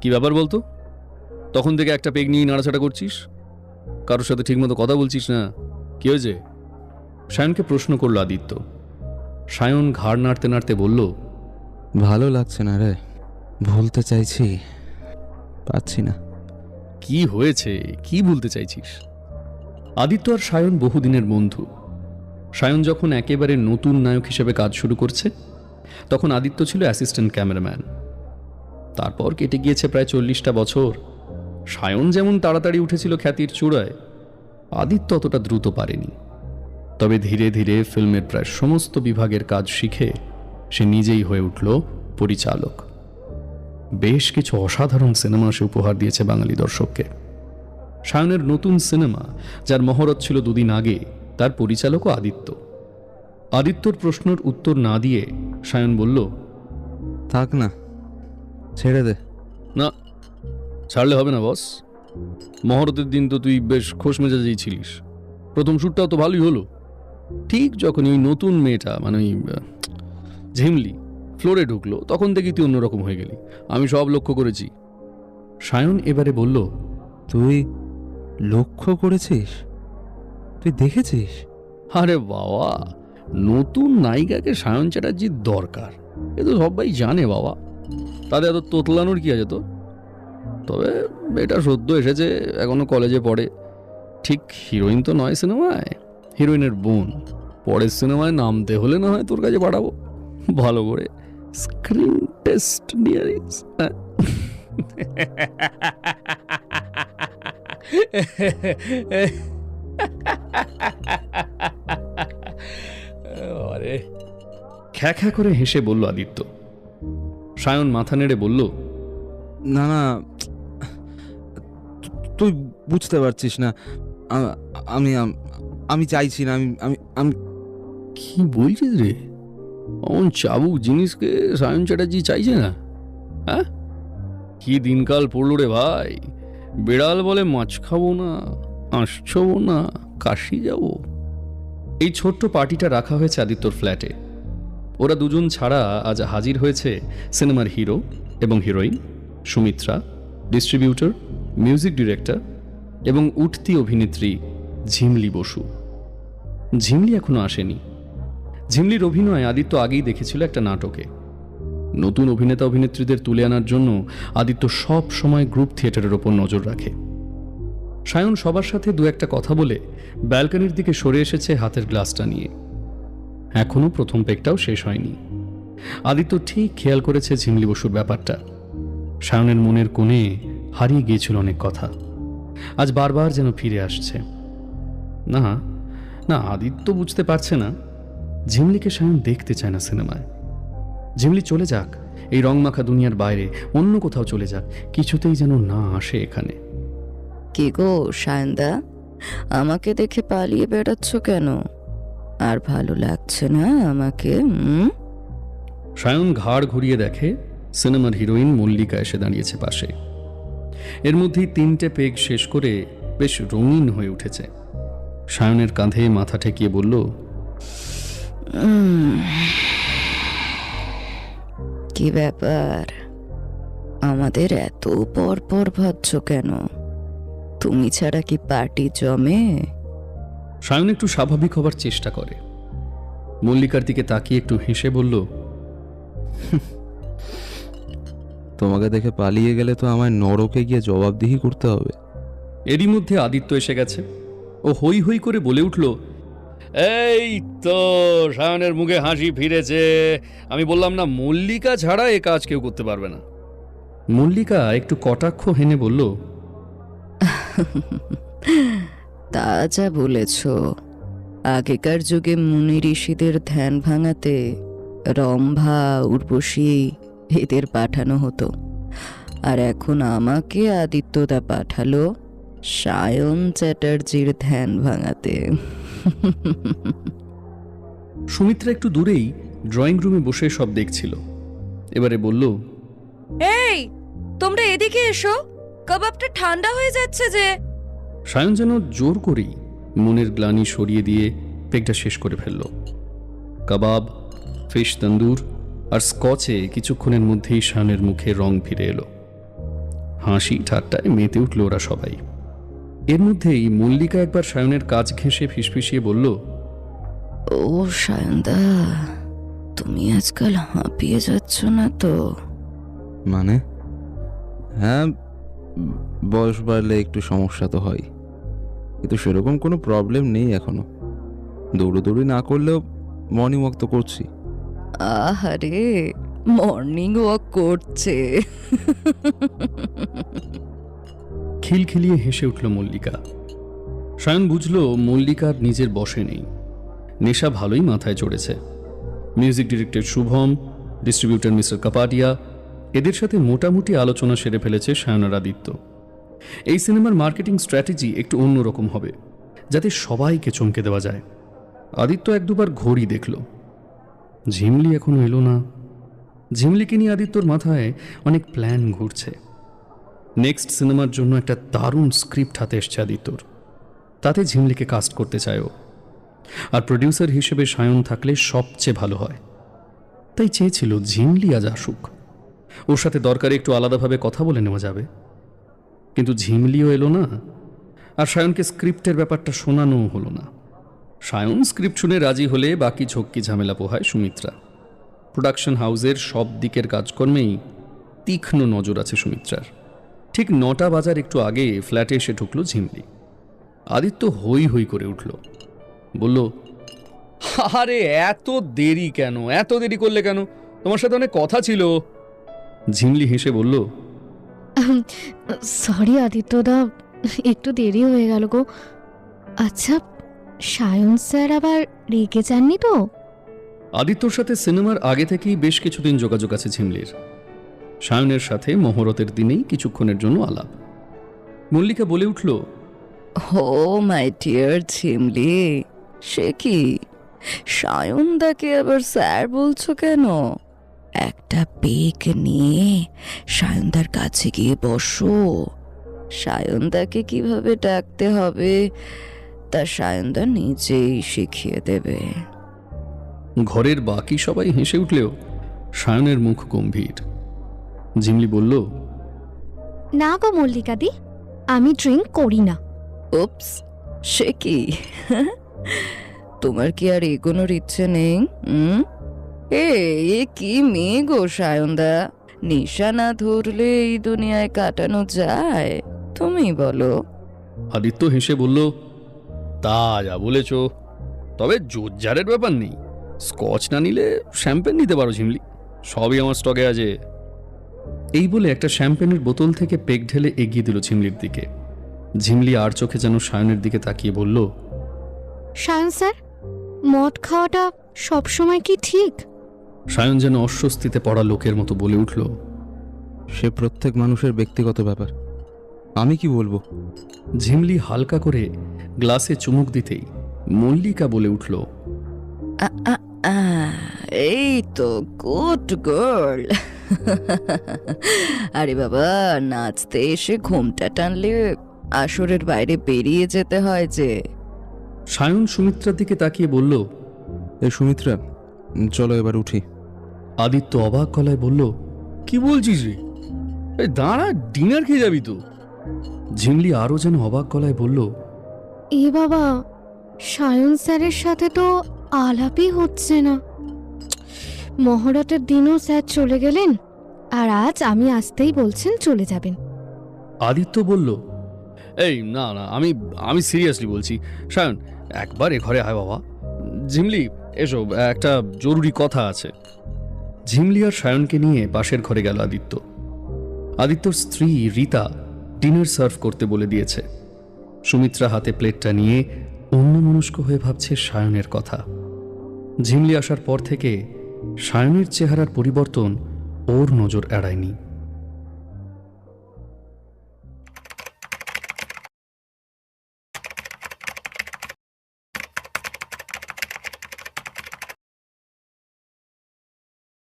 কি ব্যাপার বলতো? তখন থেকে একটা পেগ নিয়ে নাড়াচাড়া করছিস? কারোর সাথে ঠিকমতো কথা বলছিস না? কি হয়েছে? সায়নকে প্রশ্ন করল আদিত্য। সায়ন ঘাড় নাড়তে নাড়তে বলল ভালো লাগছে না রে। ভুলতে চাইছি পাচ্ছি না। কি হয়েছে? কি বলতে চাইছিস? আদিত্য আর সায়ন বহুদিনের বন্ধু। সায়ন যখন একেবারে নতুন নায়ক হিসেবে কাজ শুরু করছে তখন আদিত্য ছিল অ্যাসিস্ট্যান্ট ক্যামেরাম্যান। তারপর কেটে গিয়েছে প্রায় চল্লিশটা বছর। সায়ন যেমন তাড়াতাড়ি উঠেছিল খ্যাতির চূড়ায়, আদিত্য অতটা দ্রুত পারেনি। তবে ধীরে ধীরে ফিল্মের প্রায় সমস্ত বিভাগের কাজ শিখে সে নিজেই হয়ে উঠল পরিচালক। বেশ কিছু অসাধারণ সিনেমা সে উপহার দিয়েছে বাঙালি দর্শককে। সায়নের নতুন সিনেমা, যার মহরত ছিল দুদিন আগে, তার পরিচালকও আদিত্য। আদিত্যর প্রশ্নের উত্তর না দিয়ে সায়ন বলল, থাক না ছেড়ে দে। না ছাড়লে হবে না বস। মহরতের দিন তো তুই বেশ খোশ মেজাজেই ছিলিস। প্রথম শ্যুটটাও তো ভালোই হলো। ঠিক যখন ওই নতুন মেয়েটা মানে ওই ঝিমলি ফ্লোরে ঢুকলো তখন দেখি তুই অন্যরকম হয়ে গেলি। আমি সব লক্ষ্য করেছি। সায়ন এবারে বলল তুই লক্ষ্য করেছিস? তুই দেখেছিস? আরে বাবা নতুন নায়িকাকে সায়ন চ্যাটার্জির দরকার। এ তো সবাই জানে বাবা। তাদের এত তোতলানোর কি আছে তো? তবে এটা সদ্য এসেছে, এখনও কলেজে পড়ে। ঠিক হিরোইন তো নয় সিনেমায় হিরোইনের বোন। পরের সিনেমায় নামতে হলে না হয় তোর কাছে পাঠাবো। ভালো করে স্ক্রিন টেস্ট নিয়ে হ্যাঁ? খ্যা করে হেসে বলল আদিত্য। সায়ন মাথা নেড়ে বলল না না তুই বুঝতে পারছিস না আমি আমি চাইছি না আমি আমি আমি কি বলছিস রে? অমন চাবুক জিনিসকে সায়ন চ্যাটার্জি চাইছে না? হ্যাঁ? কি দিনকাল পড়ল রে ভাই? বিড়াল বলে মাছ খাব না আসছবো না কাশি যাব। এই ছোট্ট পার্টিটা রাখা হয়েছে আদিত্যর ফ্ল্যাটে। ওরা দুজন ছাড়া আজ হাজির হয়েছে সিনেমার হিরো এবং heroine, Sumitra, distributor, music director এবং উঠতি অভিনেত্রী ঝিমলি বসু। ঝিমলি এখনও আসেনি। ঝিমলির অভিনয় আদিত্য আগেই দেখেছিল একটা নাটকে। নতুন অভিনেতা অভিনেত্রীদের তুলে আনার জন্য আদিত্য সব সময় গ্রুপ থিয়েটারের ওপর নজর রাখে। সায়ন সবার সাথে দু একটা কথা বলে ব্যালকনির দিকে সরে এসেছে হাতের গ্লাসটা নিয়ে। এখনও প্রথম পেকটাও শেষ হয়নি। আদিত্য ঠিক খেয়াল করেছে ঝিমলি বসুর ব্যাপারটা। সায়নের মনের কোণে হারিয়ে গিয়েছিল অনেক কথা। আজ বারবার যেন ফিরে আসছে। না না, আদিত্য বুঝতে পারছে না। ঝিমলিকে সায়ন দেখতে চায় না সিনেমায়। ঝিমলি চলে যাক, এই রংমাখা দুনিয়ার বাইরে, অন্য কোথাও চলে যাক, কিছুতেই যেন না আসে এখানে। কি গো, সায়ন্দা? আমাকে দেখে পালিয়ে বেড়াচ্ছ কেন? আর ভালো লাগছে না আমাকে হুম? সায়ন ঘাড় ঘুরিয়ে দেখে সিনেমার হিরোইন মল্লিকা এসে দাঁড়িয়েছে পাশে। এর মধ্যেই তিনটে পেগ শেষ করে বেশ রঙিন হয়ে উঠেছে। সায়নের কাঁধে মাথা ঠেকিয়ে বলল। কি ব্যাপার? আমাদের এত পর পর ভাবছ কেন? তুমি ছাড়া কি পার্টি জমে? সায়ন একটু স্বাভাবিক হবার চেষ্টা করে। মল্লিকার দিকে তাকিয়ে একটু হেসে বলল তোমাকে দেখে পালিয়ে গেলে তো আমায় নরকে গিয়ে জবাবদিহি করতে হবে। এরই মধ্যে আদিত্য এসে গেছে। ও হই হই করে বলে উঠল এই তো সায়নের মুখে হাসি ফিরেছে। আমি বললাম না মল্লিকা ছাড়া এ কাজ কেউ করতে পারবে না। মল্লিকা একটু কটাক্ষ হেনে বলল তা যা বলেছ। আগেকার যুগে মুনি ঋষিদের ধ্যান ভাঙাতে রম্ভা উর্বশী এদের পাঠানো হতো। আর এখন আমাকে আদিত্যদা পাঠালো সায়ন চ্যাটার্জির ধ্যান ভাঙাতে। সুমিত্রা একটু দূরেই ড্রয়িং রুমে বসে সব দেখছিল। এবারে বলল এই তোমরা এদিকে এসো। কাবাবটা ঠান্ডা হয়ে যাচ্ছে যে। সায়ন যেন জোর করেই মনের গ্লানি সরিয়ে দিয়ে পেগটা শেষ করে ফেলল। কাবাব ফিশ তন্দুর আর স্কচে কিছুক্ষণের মধ্যেই সায়নের মুখে রং ফিরে এলো। হাসি ঠাট্টায় মেতে উঠল ওরা সবাই। এর মধ্যেই মল্লিকা একবার সায়নের কাজ ঘেঁষে ফিসফিসিয়ে বলল ও সায়নদা তুমি আজকাল হাঁপিয়ে যাচ্ছ না তো? মানে? হ্যাঁ বয়স বাড়লে একটু সমস্যা তো হয়। কিন্তু সেরকম কোনো প্রবলেম নেই এখনও। দৌড়োদৌড়ি না করলেও মর্নিং ওয়াক তো করছি। আহারে মর্নিং ওয়াক করছে। খিলখিলিয়ে হেসে উঠল মল্লিকা। সায়ন বুঝল মল্লিকার নিজের বসে নেই। নেশা ভালোই মাথায় চড়েছে। Music director Shubham distributor mister Kapatia এদের সাথে মোটামুটি আলোচনা সেরে ফেলেছে সায়নার আদিত্য এই সিনেমার মার্কেটিং স্ট্র্যাটেজি একটু অন্যরকম হবে, যাতে সবাইকে চমকে দেওয়া যায়। আদিত্য এক দুবার ঘড়ি দেখল। ঝিমলি এখনও এলো না। ঝিমলিকে নিয়ে আদিত্যর মাথায় অনেক প্ল্যান ঘুরছে। নেক্সট সিনেমার জন্য একটা দারুণ স্ক্রিপ্ট হাতে এসছে আদিত্যর। তাতে ঝিমলিকে কাস্ট করতে চায় ও আর প্রডিউসার হিসেবে সায়ন থাকলে সবচেয়ে ভালো হয়। তাই চেয়েছিল ঝিমলি আজ আসুক। ওর সাথে দরকারে একটু আলাদাভাবে কথা বলে নেওয়া যাবে। কিন্তু ঝিমলিও এলো না। আর সায়নকে স্ক্রিপ্টের ব্যাপারটা শোনানোও হলো না। সায়ন স্ক্রিপ্ট শুনে রাজি হলে বাকি ঝক্কি ঝামেলা পোহায় সুমিত্রা। প্রোডাকশন হাউসের সব দিকের কাজকর্মেই তীক্ষ্ণ নজর আছে সুমিত্রার। ঠিক নটা বাজার একটু আগে ফ্ল্যাটে এসে ঢুকলো ঝিমলি। আদিত্য হই হই করে উঠল। বলল, আরে, এত দেরি কেন? এত দেরি করলে কেন? তোমার সাথে অনেক কথা ছিল। ঝিমলি হেসে বলল সরি আদিত্যদা একটু দেরি হয়ে গেল গো। আচ্ছা সায়ন স্যার আবার রেগে যাননি তো? আদিত্যর সাথে সিনেমার আগে থেকেই বেশ কিছুদিন যোগাযোগ আছে ঝিমলির। সায়নের সাথে মহরতের দিনেই কিছুক্ষণের জন্য আলাপ। মল্লিকা বলে উঠল ও মাই ডিয়ার ঝিমলি সে কি? সায়নদাকে আবার স্যার বলছো কেন? একটা পেক নিয়ে সায়নদার কাছে গিয়ে বসো। সায়নদাকে কীভাবে ডাকতে হবে তা সায়নদা নিজেই শিখিয়ে দেবে। ঘরের বাকি সবাই হেসে উঠলেও সায়নের মুখ গম্ভীর। ঝিমলি বলল না গো মল্লিকাদি আমি ড্রিঙ্ক করি না। উপস সে কি? তোমার কি আর এগোনোর ইচ্ছে নেই? হুম এ কি মেয়ে গো সায়নদা? নেশা না ধরলে এই দুনিয়ায় কাটানো যায় তুমি বলো। আদিত্য হেসে বলল তা যা বলেছ তবে জোরজারের ব্যাপার নেই। স্কচ না নিলে শ্যাম্পেন নিতে পারো ঝিমলি সবই আমার স্টকে আছে। এই বলে একটা শ্যাম্পেনের বোতল থেকে পেক ঢেলে এগিয়ে দিল ঝিমলির দিকে। ঝিমলি আর চোখে যেন সায়নের দিকে তাকিয়ে বলল সায়ন স্যার মদ খাওয়াটা সবসময় কি ঠিক? সায়ন যেন অস্বস্তিতে পড়া লোকের মতো বলে উঠল সে প্রত্যেক মানুষের ব্যক্তিগত ব্যাপার। আমি কি বলব? ঝিমলি হালকা করে গ্লাসে চুমুক দিতেই মল্লিকা বলে উঠল আ, আ, আ, এই তো গুড গার্ল। আরে বাবা নাচতে এসে ঘুমটা টানলে আসরের বাইরে বেরিয়ে যেতে হয় যে। সায়ন সুমিত্রার দিকে তাকিয়ে বলল এই সুমিত্রা চলো এবার উঠি। আদিত্য অবাক গলায় বলল কি বলছিস রে? এই দাঁড়া ডিনার খেয়ে যাবি তো। ঝিমলি আরও যেন অবাক গলায় বলল এ বাবা সায়ন স্যারের সাথে তো আলাপই হচ্ছে না। মহরতের দিনও স্যার চলে গেলেন আর আজ আমি আসতেই বলছেন চলে যাবেন। আদিত্য বলল এই না না আমি আমি সিরিয়াসলি বলছি। সায়ন একবার এ ঘরে আয় বাবা। ঝিমলি এসো একটা জরুরি কথা আছে। ঝিমলি আর সায়নকে নিয়ে পাশের ঘরে গেল আদিত্য। আদিত্যর স্ত্রী রীতা ডিনার সার্ভ করতে বলে দিয়েছে। সুমিত্রা হাতে প্লেটটা নিয়ে অন্য মনস্ক হয়ে ভাবছে সায়নের কথা। ঝিমলি আসার পর থেকে সায়নের চেহারার পরিবর্তন ওর নজর এড়ায়নি।